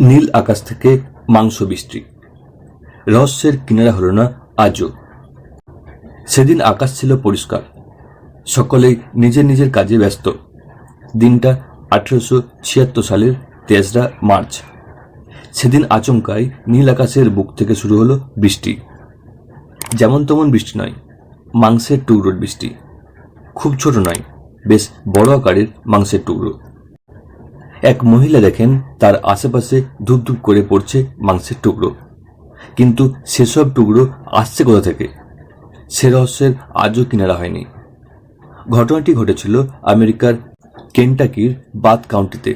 নীল আকাশ থেকে মাংস বৃষ্টি রহস্যের কিনারা হল না আজও। সেদিন আকাশ ছিল পরিষ্কার। সকলেই নিজের নিজের কাজে ব্যস্ত। দিনটা আঠেরোশো ছিয়াত্তর সালের তেসরা মার্চ। সেদিন আচমকাই নীল আকাশের বুক থেকে শুরু হলো বৃষ্টি। যেমন তেমন বৃষ্টি নয়, মাংসের টুকরোর বৃষ্টি। খুব ছোট নয়, বেশ বড় আকারের মাংসের টুকরো। এক মহিলা দেখেন, তার আশেপাশে ধূপ ধূপ করে পড়ছে মাংসের টুকরো। কিন্তু সেসব টুকরো আসছে কোথা থেকে? সে রহস্যের আজও কিনারা হয়নি। ঘটনাটি ঘটেছিল আমেরিকার কেন্টাকির বাদ কাউন্টিতে,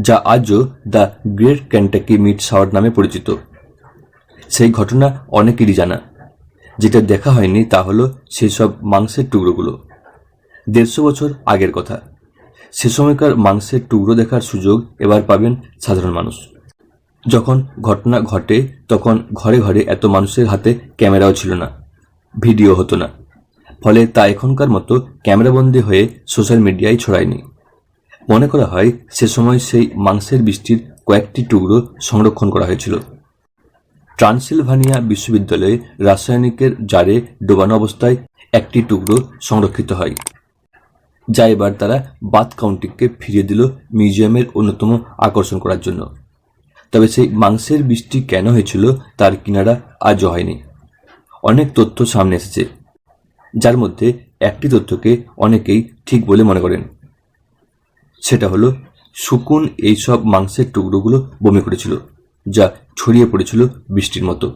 যা আজও the great Kentucky meat shower নামে পরিচিত। সেই ঘটনা অনেকেরই জানা। যেটা দেখা হয়নি তা হলো সেই সব মাংসের টুকরোগুলো। দেড়শো বছর আগের কথা। সে সময়কার মাংসের টুকরো দেখার সুযোগ এবার পাবেন সাধারণ মানুষ। যখন ঘটনা ঘটে, তখন ঘরে ঘরে এত মানুষের হাতে ক্যামেরাও ছিল না, ভিডিও হতো না। ফলে তা এখনকার মতো ক্যামেরাবন্দি হয়ে সোশ্যাল মিডিয়ায় ছড়ায়নি। মনে করা হয়, সে সময় সেই মাংসের বৃষ্টির কয়েকটি টুকরো সংরক্ষণ করা হয়েছিল। ট্রান্সিলভানিয়া বিশ্ববিদ্যালয়ে রাসায়নিকের জারে ডোবানো অবস্থায় একটি টুকরো সংরক্ষিত হয়। যা এবার তারা বাথ কাউন্টিকে ফিরিয়ে দিল মিউজিয়ামের অন্যতম আকর্ষণ করার জন্য। তবে সেই মাংসের বৃষ্টি কেন হয়েছিল তার কিনারা আজও হয়নি। অনেক তথ্য সামনে এসেছে। যার মধ্যে একটি তথ্যকে অনেকেই ঠিক বলে মনে করেন। সেটা হলো, শুকুন এইসব মাংসের টুকরোগুলো বমি করেছিল, যা ছড়িয়ে পড়েছিল বৃষ্টির মতো।